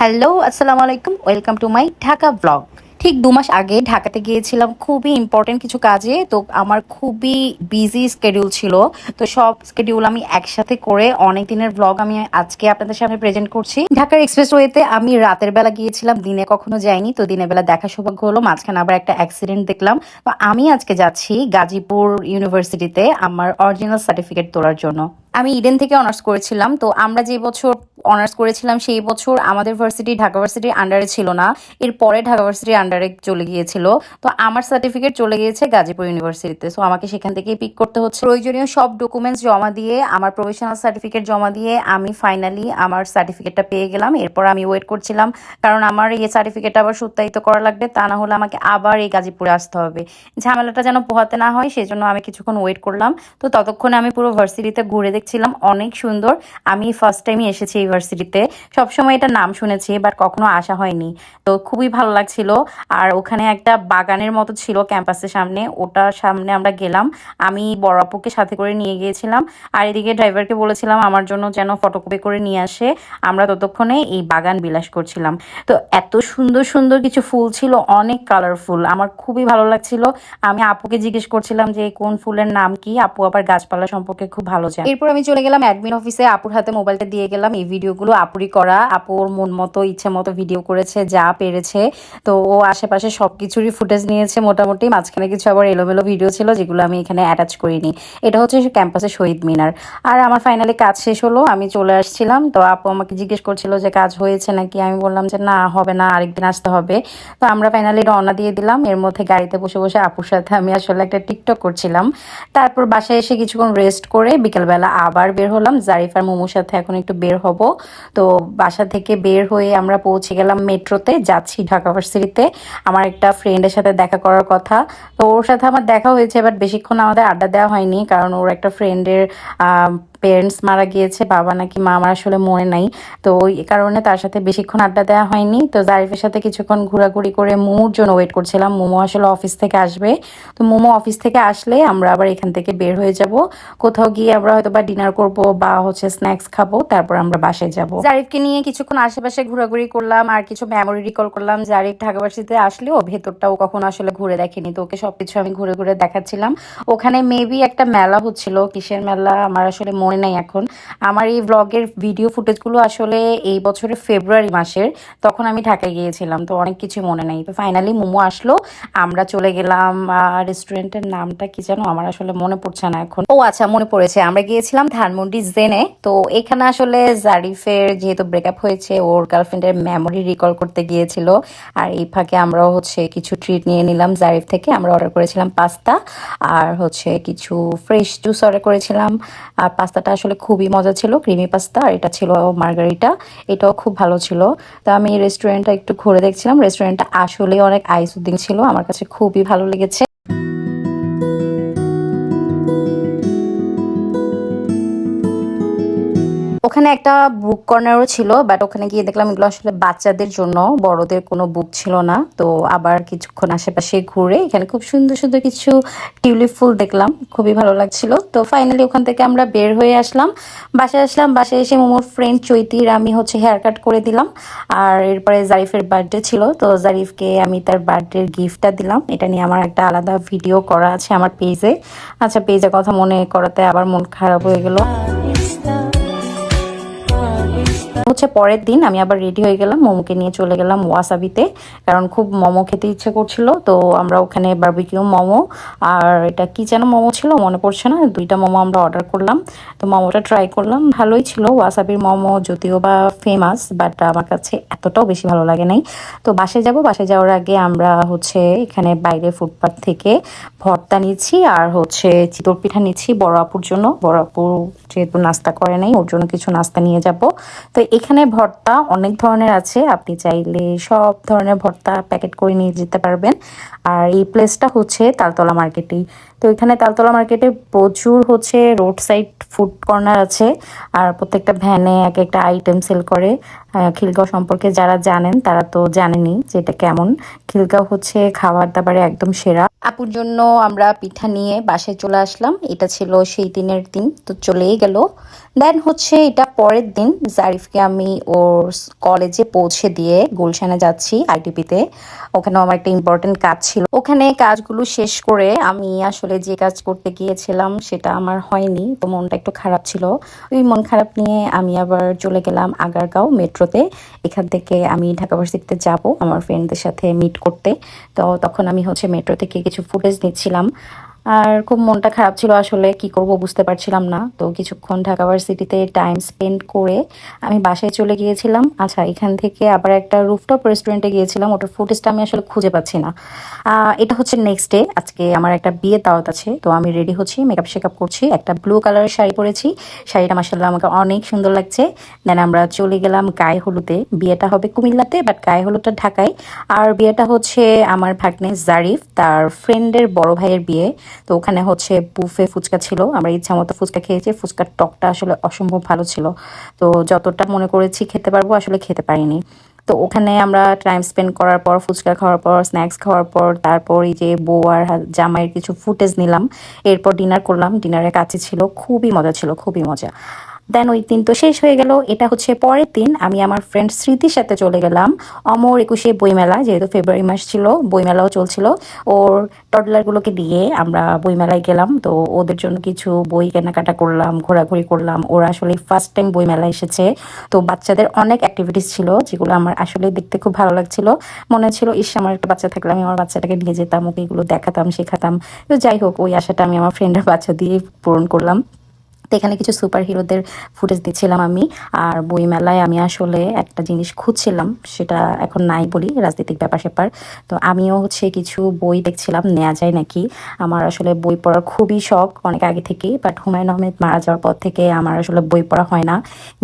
Hello আসসালামু আলাইকুম। Welcome to my Dhaka vlog ঠিক দু মাস আগে ঢাকাতে গিয়েছিলাম খুবই ইম্পর্টেন্ট কিছু কাজে, তো আমার খুবই বিজি স্কেডিউল ছিল। তো সব স্কেডিউল আমি একসাথে করে অনেক দিনের ব্লগ আমি আজকে আপনাদের সামনে প্রেজেন্ট করছি। ঢাকার এক্সপ্রেসওয়েতে আমি রাতের বেলা গিয়েছিলাম, দিনে কখনো যাইনি, তো দিনের বেলা দেখা সৌভাগ্য হলো, মাঝখানে আবার একটা অ্যাক্সিডেন্ট দেখলাম। তো আমি আজকে যাচ্ছি গাজীপুর ইউনিভার্সিটিতে আমার অরিজিনাল সার্টিফিকেট তোলার জন্য। আমি ইডেন থেকে অনার্স করেছিলাম, তো আমরা যে বছর অনার্স করেছিলাম সেই বছর আমাদের ভার্সিটি ঢাকা ভার্সিটির আন্ডারে ছিল না, এরপরে ঢাকা ভার্সিটির আন্ডারে চলে গিয়েছিল, তো আমার সার্টিফিকেট চলে গিয়েছে গাজীপুর ইউনিভার্সিটিতে সো আমাকে সেখান থেকেই পিক করতে হচ্ছে। প্রয়োজনীয় সব ডকুমেন্টস জমা দিয়ে, আমার প্রফেশনাল সার্টিফিকেট জমা দিয়ে আমি ফাইনালি আমার সার্টিফিকেটটা পেয়ে গেলাম, এরপর আমি ওয়েট করছিলাম, কারণ আমার এই সার্টিফিকেট আবার সত্যায়িত করা লাগবে, তা না হলে আমাকে আবার এই গাজীপুরে আসতে হবে। ঝামেলাটা যেন পোহাতে না হয়, সেজন্য আমি কিছুক্ষণ ওয়েট করলাম, তো ততক্ষণে আমি পুরো ভার্সিটিতে ঘুরে দেখছিলাম, অনেক সুন্দর। আমি ফার্স্ট টাইমই এসেছি এই ভার্সিটিতে সবসময় এটা নাম শুনেছি বাট কখনো আসা হয়নি। তো খুবই ভালো লাগছিল। আর ওখানে একটা বাগানের মতো ছিল ক্যাম্পাসের সামনে। ওটার সামনে আমরা গেলাম। আমি বড় আপুকে সাথে করে নিয়ে গিয়েছিলাম। আর এদিকে ড্রাইভারকে বলেছিলাম, আমার জন্য যেন ফটোকপি করে নিয়ে আসে। আমরা ততক্ষণে এই বাগান বিলাস করছিলাম। তো এত সুন্দর সুন্দর কিছু ফুল ছিল, অনেক কালারফুল আমার খুবই ভালো লাগছিল। আমি আপুকে জিজ্ঞেস করছিলাম যে কোন ফুলের নাম কি? আপু আবার গাছপালা সম্পর্কে খুব ভালো জানে। এরপর আমি চলে গেলাম অ্যাডমিন অফিসে আপুর হাতে মোবাইলটা দিয়ে গেলাম। এই ভিডিওগুলো আপুরি করা। আপুর মন মতো, ইচ্ছে মতো ভিডিও করেছে, যা পেরেছে। তো ও আশেপাশে সব কিছুরই ফুটেজ নিয়েছে মোটামুটি। মাঝখানে কিছু আবার এলোমেলো ভিডিও ছিল যেগুলো আমি এখানে অ্যাটাচ করিনি। এটা হচ্ছে ক্যাম্পাসে শহীদ মিনার। আর আমার ফাইনালি কাজ শেষ হলো। আমি চলে আসছিলাম। তো আপু আমাকে জিজ্ঞেস করছিল যে কাজ হয়েছে নাকি? আমি বললাম যে না, হবে না, আরেকদিন আসতে হবে। তো আমরা ফাইনালি রওনা দিয়ে দিলাম। এর মধ্যে গাড়িতে বসে বসে আপুর সাথে আমি আসলে একটা টিকটক করছিলাম। তারপর বাসায় এসে কিছুক্ষণ রেস্ট করে বিকেলবেলা আবার বের হলাম। জারিফার মোমোর সাথে এখন একটু বের হব। তো বাসা থেকে বের হয়ে আমরা পৌঁছে গেলাম মেট্রোতে। যাচ্ছি ঢাকা ভার্সিটিতে। আমার একটা ফ্রেন্ডের সাথে দেখা করার কথা। তো ওর সাথে আমার দেখা হয়েছে বাট বেশিক্ষণ আমাদের আড্ডা দেওয়া হয়নি, কারণ ওর একটা ফ্রেন্ডের পেরেন্টস মারা গিয়েছে, বাবা নাকি মা আমার আসলে মনে নাই। তো ওই কারণে তার সাথে বেশিক্ষণ আড্ডা দেওয়া হয়নি। তো জারিফের সাথে কিছুক্ষণ ঘোরাঘুরি করে মোমোর জন্য ওয়েট করছিলাম। মোমো আসলে অফিস থেকে আসবে। তো মোমো অফিস থেকে আসলে আমরা আবার এখান থেকে বের হয়ে যাব। কোথাও গিয়ে আমরা হয়তো বা ডিনার করব বা হচ্ছে স্ন্যাক্স খাব, তারপর আমরা বাসায় যাব। জারিফকে নিয়ে কিছুক্ষণ আশেপাশে ঘোরাঘুরি করলাম, আর কিছু মেমোরি রিকল করলাম। জারিফ ঢাকা ভার্সিটিতে আসলেও ভেতরটাও কখনো আসলে ঘুরে দেখেনি। তো ওকে সবকিছু আমি ঘুরে ঘুরে দেখাচ্ছিলাম। ওখানে মেবি একটা মেলা হচ্ছিল, কিসের মেলা? আমার আসলে মনে নাই এখন। আমার এই ব্লগের ভিডিও ফুটেজগুলো আসলে এই বছরের ফেব্রুয়ারি মাসের, তখন আমি ঢাকায় গিয়েছিলাম, তো অনেক কিছু মনে নাই। তো ফাইনালি মোমো আসলো, আমরা চলে গেলাম রেস্টুরেন্টের নামটা কি জানো আমার আসলে মনে পড়ছে না এখন। ও আচ্ছা মনে পড়েছে, আমরা গিয়েছিলাম ধানমন্ডি জেনে তো এখানে আসলে জারিফের যেহেতু ব্রেকআপ হয়েছে, ওর গার্লফ্রেন্ডের মেমোরি রিকল করতে গিয়েছিল, আর এই ফাঁকে আমরাও হচ্ছে কিছু ট্রিট নিয়ে নিলাম জারিফ থেকে, আমরা অর্ডার করেছিলাম পাস্তা আর হচ্ছে কিছু ফ্রেশ জুস অর্ডার করেছিলাম, আর পাস্তাটা আসলে খুবই মজা ছিল, ক্রিমি পাস্তা, আর এটা ছিল মার্গারিটা, এটাও খুব ভালো ছিল। তো আমি রেস্টুরেন্টটা একটু ঘুরে দেখছিলাম রেস্টুরেন্টটা আসলে অনেক আইসুদ্দিন ছিল, আমার কাছে খুবই ভালো লেগেছে। ওখানে একটা বুক কর্নারও ছিল বাট ওখানে গিয়ে দেখলাম এগুলো আসলে বাচ্চাদের জন্য, বড়দের কোনো বুক ছিল না। তো আবার কিছুক্ষণ আশেপাশে ঘুরে এখানে খুব সুন্দর সুন্দর কিছু টিউলিপ ফুল দেখলাম, খুবই ভালো লাগছিল। তো ফাইনালি ওখান থেকে আমরা বের হয়ে আসলাম। বাসায় আসলাম, বাসায় এসে মোমোর ফ্রেন্ড চৈতির আমি হচ্ছে হেয়ার কাট করে দিলাম। আর এরপরে জারিফের বার্থডে ছিল, তো জারিফকে আমি তার বার্থডের গিফটটা দিলাম। এটা নিয়ে আমার একটা আলাদা ভিডিও করা আছে আমার পেজে আচ্ছা পেজের কথা মনে করাতে আবার মন খারাপ হয়ে গেল। হচ্ছে পরের দিন আমি আবার রেডি হয়ে গেলাম, মোমোকে নিয়ে চলে গেলাম ওয়াসাবিতে, কারণ খুব মোমো খেতে ইচ্ছে করছিল, তো আমরা ওখানে বারবিকিউ মোমো, আর এটা কি যেন মোমো ছিল মনে পড়ছে না, দুইটা মোমো আমরা অর্ডার করলাম, তো মোমোটা ট্রাই করলাম, ভালোই ছিল, ওয়াসাবির মোমো যদিও বা ফেমাস বাট আমার কাছে এতটাও বেশি ভালো লাগে নাই, তো বাসে যাব বাসে যাওয়ার আগে আমরা হচ্ছে এখানে বাইরে ফুটপাথ থেকে ভর্তা নিচ্ছি, আর হচ্ছে চিতর পিঠা নিচ্ছি বড় আপুর জন্য, বড় আপু যেহেতু নাস্তা করে নাই, ওর জন্য কিছু নাস্তা নিয়ে যাব, তো এখানে ভর্তা অনেক ধরনের আছে। আপনি চাইলে সব ধরনের ভর্তা প্যাকেট করে নিয়ে যেতে পারবেন। আর এই প্লেসটা হচ্ছে তালতলা মার্কেটেই তো এখানে তালতলা মার্কেটে প্রচুর হচ্ছে রোড সাইড ফুড কর্নার আছে। আর প্রত্যেকটা ভ্যানে এক একটা আইটেম সেল করে। খিলগাঁও সম্পর্কে যারা জানেন, তারা তো জানেনি যে এটা কেমন। খিলগাঁও হচ্ছে খাবার দাবারে একদম সেরা। আপুর জন্য আমরা পিঠা নিয়ে বাসায় চলে আসলাম। এটা ছিল সেই দিনের দিন, তো চলেই গেল। দেন হচ্ছে এটা পরের দিন, জারিফকে আমি ওর কলেজে পৌঁছে দিয়ে গুলশানে যাচ্ছি আইটিপিতে ওখানেও আমার একটা ইম্পর্টেন্ট কাজ ছিল। ওখানে কাজগুলো শেষ করে আমি আসলে যে কাজ করতে গিয়েছিলাম সেটা আমার হয়নি, তো মনটা একটু খারাপ ছিল। ওই মন খারাপ নিয়ে আমি আবার চলে গেলাম আগারগাঁও মেট্রোতে। এখান থেকে আমি ঢাকা ভার্সিটিতে যাব আমার ফ্রেন্ডদের সাথে মিট করতে। তো তখন আমি হচ্ছে মেট্রো থেকে কিছু ফুটেজ নিচ্ছিলাম। আর খুব মনটা খারাপ ছিল আসলে, কি করব বুঝতে পারছিলাম না। তো কিছুক্ষণ ঢাকা ভার্সিটিতে টাইম স্পেন্ড করে আমি বাসায় চলে গিয়েছিলাম। আচ্ছা এখান থেকে আবার একটা রুফটপ রেস্টুরেন্টে গিয়েছিলাম। ওটার ফুটেজটা আমি আসলে খুঁজে পাচ্ছি না। এটা হচ্ছে নেক্সট ডে আজকে আমার একটা বিয়ে দাওয়াত আছে। তো আমি রেডি হচ্ছি মেকআপ শেকআপ করছি। একটা ব্লু কালারের শাড়ি পরেছি। শাড়িটা মাসাল্লাহ আমাকে অনেক সুন্দর লাগছে। দেন আমরা চলে গেলাম গায়ে হলুদে। বিয়েটা হবে কুমিল্লাতে বাট গায়ে হলুদটা ঢাকায়। আর বিয়েটা হচ্ছে আমার ভাগ্নে জারিফ, তার ফ্রেন্ডের বড় ভাইয়ের বিয়ে। তো ওখানে হচ্ছে বুফে ফুচকা ছিল। আমরা ইচ্ছা মতো ফুচকা খেয়েছি। ফুচকার টকটা আসলে অসম্ভব ভালো ছিল। তো যতটা মনে করেছি খেতে পারব, আসলে খেতে পারিনি। তো ওখানে আমরা টাইম স্পেন্ড করার পর, ফুচকা খাওয়ার পর স্ন্যাক্স খাওয়ার পর, তারপর এই যে বউ আর জামাইয়ের কিছু ফুটেজ নিলাম। এরপর ডিনার করলাম। ডিনারের কাছে ছিল। খুবই মজা ছিল, খুবই মজা। দেন ওই দিন তো শেষ হয়ে গেল। এটা হচ্ছে পরের দিন। আমি আমার ফ্রেন্ড স্মৃতির সাথে চলে গেলাম। অমর একুশে বইমেলা, যেহেতু ফেব্রুয়ারি মাস ছিল, বইমেলাও চলছিল। ওর টডলারগুলোকে দিয়ে আমরা বইমেলায় গেলাম। তো ওদের জন্য কিছু বই কেনাকাটা করলাম, ঘোরাঘুরি করলাম। ওরা আসলে ফার্স্ট টাইম বইমেলা এসেছে। তো বাচ্চাদের অনেক অ্যাক্টিভিটিস ছিল, যেগুলো আমার আসলে দেখতে খুব ভালো লাগছিল। মনে হচ্ছিল ইস, আমার একটা বাচ্চা থাকলে আমি আমার বাচ্চাটাকে নিয়ে যেতাম, ওকে এগুলো দেখাতাম, শেখাতাম। তো যাই হোক, ওই আশাটা আমি আমার ফ্রেন্ডের বাচ্চা দিয়ে পূরণ করলাম। তো এখানে কিছু সুপার হিরোদের ফুটেজ দিচ্ছিলাম আমি। আর বইমেলায় আমি আসলে একটা জিনিস খুঁজছিলাম, সেটা এখন নাই বলি রাজনৈতিক ব্যাপার স্যাপার তো আমিও হচ্ছে কিছু বই দেখছিলাম নেওয়া যায় নাকি। আমার আসলে বই পড়ার খুবই শখ অনেক আগে থেকেই বাট হুমায়ুন আহমেদ মারা যাওয়ার পর থেকে আমার আসলে বই পড়া হয় না।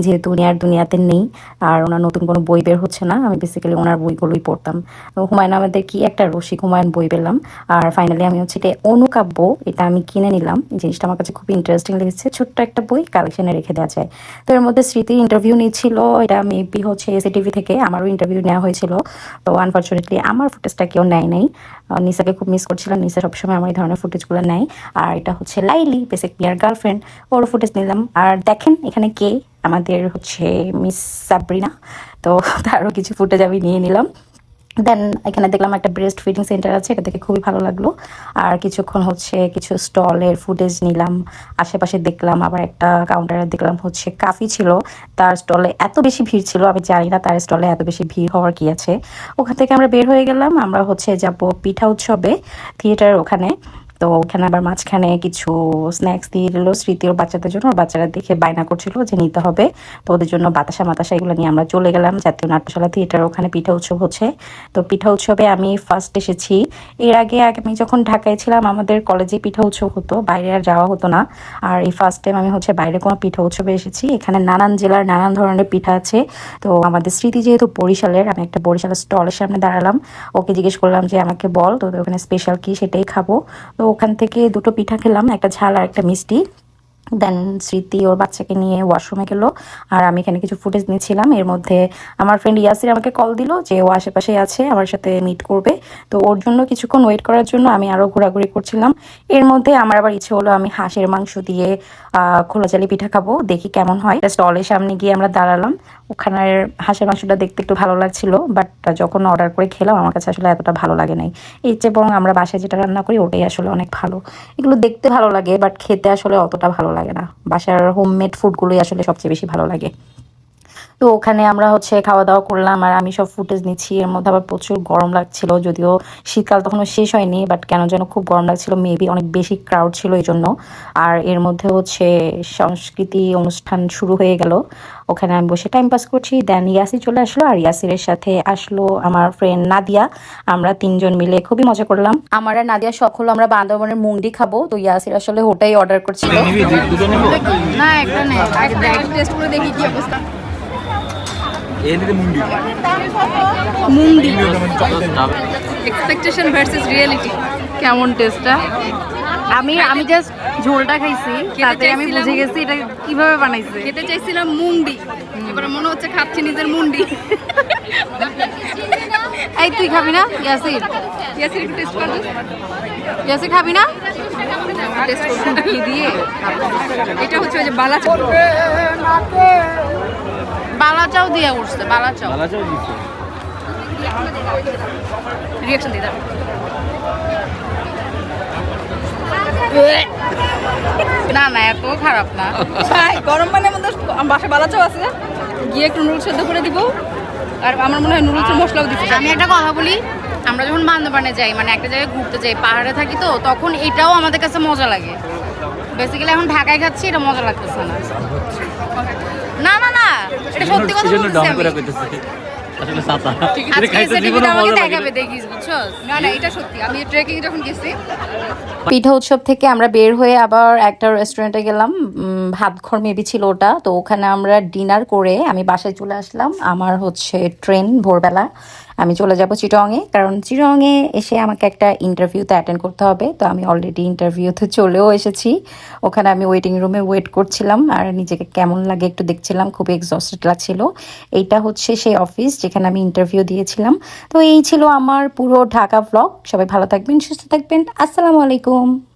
যেহেতু উনি আর দুনিয়াতে নেই, আর ওনার নতুন কোনো বই বের হচ্ছে না, আমি বেসিক্যালি ওনার বইগুলোই পড়তাম। তো হুমায়ুন আহমেদের কি একটা রসিক হুমায়ুন বই পেলাম। আর ফাইনালি আমি হচ্ছে এটা অনুকাব্য, এটা আমি কিনে নিলাম। জিনিসটা আমার কাছে খুব ইন্টারেস্টিং লেগেছে, ছোট্ট একটা বই কালেকশনে রেখে দেওয়া যায়। তো এর মধ্যে স্মৃতি ইন্টারভিউ নিচ্ছিল, এটা মেবি হচ্ছে এসিটিভি থেকে আমারও ইন্টারভিউ নেওয়া হয়েছিল। তো আনফর্চুনেটলি আমার ফুটেজটা কেউ নেয় নাই। নিসাকে খুব মিস করছিলাম, নিসা সবসময় আমার এই ধরনের ফুটেজগুলো নেয়। আর এটা হচ্ছে লাইলি বেসিক মিয়ার গার্লফ্রেন্ড ওর ফুটেজ নিলাম। আর দেখেন এখানে কে? আমাদের হচ্ছে মিস সাবরিনা। তো তারও কিছু ফুটেজ আমি নিয়ে নিলাম। দেন এখানে দেখলাম একটা ব্রেস্ট ফিডিং সেন্টার আছে, এটা দেখে খুবই ভালো লাগল। আর কিছুক্ষণ হচ্ছে কিছু স্টলের ফুটেজ নিলাম, আশেপাশে দেখলাম, আবার একটা কাউন্টারে দেখলাম হচ্ছে কাফি ছিল। তার স্টলে এত বেশি ভিড় ছিল, আমি জানি না তার স্টলে এত বেশি ভিড় হওয়ার কি আছে। ওখান থেকে আমরা বের হয়ে গেলাম, আমরা হচ্ছে যাব পিঠা উৎসবে থিয়েটার ওখানে। তো ওখানে আবার মাঝখানে কিছু স্ন্যাক্স দিয়ে দিল স্মৃতি ওর বাচ্চাদের জন্য। বাচ্চারা দেখে বায়না করছিল যে নিতে হবে। তো ওদের জন্য বাতাসা মাতাসা এগুলো নিয়ে আমরা চলে গেলাম। জাতীয় নাট্যশালা থিয়েটার ওখানে পিঠা উৎসব হচ্ছে। তো পিঠা উৎসবে আমি ফার্স্ট এসেছি। এর আগে আগে আমি যখন ঢাকায় ছিলাম, আমাদের কলেজে পিঠা উৎসব হতো, বাইরে আর যাওয়া হতো না। আর এই ফার্স্ট টাইম আমি হচ্ছে বাইরে কোনো পিঠা উৎসবে এসেছি। এখানে নানান জেলার নানান ধরনের পিঠা আছে। তো আমাদের স্মৃতি যেহেতু বরিশালের, আমি একটা বরিশালের স্টলের সামনে দাঁড়ালাম। ওকে জিজ্ঞেস করলাম যে, আমাকে বল তো ওখানে স্পেশাল কি সেটাই খাব? তো ওখান থেকে দুটো পিঠা খেলাম, একটা ঝাল আর একটা মিষ্টি। দেন স্মৃতি ওর বাচ্চাকে নিয়ে ওয়াশরুমে গেলো। আর আমি এখানে কিছু ফুটেজ নিয়েছিলাম। এর মধ্যে আমার ফ্রেন্ড ইয়াসির আমাকে কল দিল যে ও আশেপাশে আছে, আমার সাথে মিট করবে। তো ওর জন্য কিছুক্ষণ ওয়েট করার জন্য আমি আরও ঘোরাঘুরি করছিলাম। এর মধ্যে আমার আবার ইচ্ছে হলো আমি হাঁসের মাংস দিয়ে খোলা চালি পিঠা খাব, দেখি কেমন হয়। স্টলের সামনে গিয়ে আমরা দাঁড়ালাম। ওখানের হাঁসের মাংসটা দেখতে একটু ভালো লাগছিল বাট যখন অর্ডার করে খেলাম, আমার কাছে আসলে এতটা ভালো লাগে নাই। এর চেয়ে বরং আমরা বাসায় যেটা রান্না করি, ওটাই আসলে অনেক ভালো। এগুলো দেখতে ভালো লাগে বাট খেতে আসলে অতটা ভালো লাগে না। বাসার হোমমেড ফুডগুলোই আসলে সবচেয়ে বেশি ভালো লাগে। তো ওখানে আমরা হচ্ছে খাওয়া দাওয়া করলাম, আর আমি সব ফুটেজ নিচ্ছি। এর মধ্যে আবার প্রচুর গরম লাগছিল, যদিও শীতকাল তখনও শেষ হয়নি বাট কেন যেন খুব গরম লাগছিল। মেবি অনেক বেশি ক্রাউড ছিল এই জন্য আর এর মধ্যে হচ্ছে সংস্কৃতি অনুষ্ঠান শুরু হয়ে গেল। ওখানে আমি বসে টাইম পাস করছি। দেন ইয়াসি চলে আসলো আর ইয়াসিরের সাথে আসলো আমার ফ্রেন্ড নাদিয়া। আমরা তিনজন মিলে খুবই মজা করলাম। আমার আর নাদিয়া শখ হলো আমরা বান্দরবনের মুংডি খাব। তো ইয়াসির আসলে ওটাই অর্ডার করছিল। না একটা নেই টেস্ট করে দেখি কি অবস্থা। মুন্ডি। এক্সপেকটেশন ভার্সেস রিয়েলিটি কেমন টেস্টটা আমি আমি জাস্ট ঝোলটা খাইছি তাতে আমি। বুঝে গেছি এটা কীভাবে বানাইছে। খেতে চাইছিলাম মুন্ডি। এবারে মনে হচ্ছে খাচ্ছি নিজের মুন্ডি। এই তুই খাবি না? ইয়াসির। ইয়াসির একটু টেস্ট করো জেসি খাবি না? টেস্ট করো কি দিয়ে। এটা হচ্ছে ওই যে বালা বালাচাও দিয়ে উঠছে বালাচাও বালাচাও দিচ্ছে রিয়াকশন দিয়ে দাও। না না এত খারাপ না। গরম পানির মধ্যে বাসা বালা চাও আছে। গিয়ে একটু নুডলস সেদ্ধ করে দিব। আর আমার মনে হয় নুডলসের মশলাও দিতে আমি একটা কথা বলি আমরা যখন বান্দরবানে যাই মানে একটা জায়গায় ঘুরতে যাই পাহাড়ে থাকি তো তখন এটাও আমাদের কাছে মজা লাগে। বেসিক্যালি এখন ঢাকায় খাচ্ছি এটা মজা লাগতেছে না। না না না এটা সত্যি কথা বলতেছি আমি। আসলে সাতা। আজকে এই certificate আমাকে দেখাবে দেখিস বুঝছ না না এটা সত্যি আমি ট্রেকিং যখন গেছি পিঠা উৎসব থেকে আমরা বের হয়ে আবার একটা রেস্টুরেন্টে গেলাম ভাতঘর মেবি ছিল ওটা। তো ওখানে আমরা ডিনার করে আমি বাসায় চলে আসলাম আমার হচ্ছে ট্রেন ভোরবেলা। আমি চলে যাব চিটংয়ে, কারণ চিটংয়ে এসে আমাকে একটা ইন্টারভিউতে অ্যাটেন্ড করতে হবে। তো আমি অলরেডি ইন্টারভিউতে চলেও এসেছি। ওখানে আমি ওয়েটিং রুমে ওয়েট করছিলাম আর নিজেকে কেমন লাগে একটু দেখছিলাম, খুবই এক্সস্টেড লাগছিল। এইটা হচ্ছে সেই অফিস যেখানে আমি ইন্টারভিউ দিয়েছিলাম। তো এই ছিল আমার পুরো ঢাকা ব্লগ সবাই ভালো থাকবেন, সুস্থ থাকবেন। আসসালামু আলাইকুম।